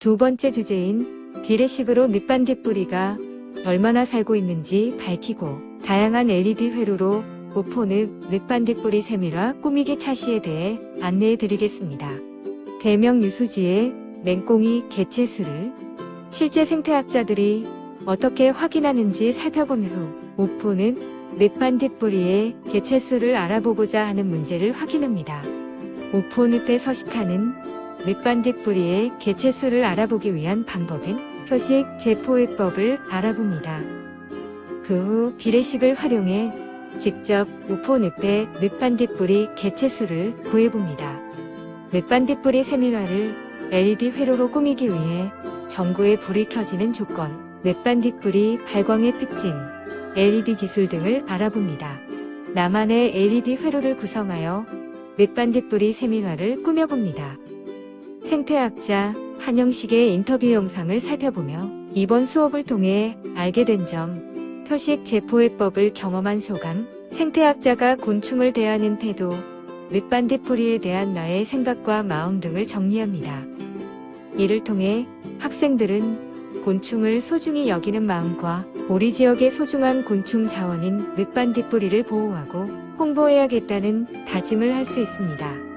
두 번째 주제인 비례식으로 늑반딧 뿌리가 얼마나 살고 있는지 밝히고 다양한 LED 회로로 우포늪 늑반딧 뿌리 세밀화 꾸미기 차시에 대해 안내해 드리겠습니다. 대명 유수지의 맹꽁이 개체수를 실제 생태학자들이 어떻게 확인하는지 살펴본 후 우포는 늑반딧 뿌리의 개체수를 알아보고자 하는 문제를 확인합니다. 우포늪에 서식하는 늑반딧 뿌리의 개체수를 알아보기 위한 방법은 표식 제포획법을 알아봅니다. 그 후 비례식을 활용해 직접 우포 늪의 늑반딧 뿌리 개체수를 구해봅니다. 늑반딧 뿌리 세밀화를 LED 회로로 꾸미기 위해 전구에 불이 켜지는 조건, 늑반딧 뿌리 발광의 특징, LED 기술 등을 알아봅니다. 나만의 LED 회로를 구성하여 늑반딧 뿌리 세밀화를 꾸며봅니다. 생태학자 한영식의 인터뷰 영상을 살펴보며 이번 수업을 통해 알게 된 점, 표식 제포획법을 경험한 소감, 생태학자가 곤충을 대하는 태도, 늑반딧 뿌리에 대한 나의 생각과 마음 등을 정리합니다. 이를 통해 학생들은 곤충을 소중히 여기는 마음과 우리 지역의 소중한 곤충 자원인 늑반딧 뿌리를 보호하고 홍보해야겠다는 다짐을 할 수 있습니다.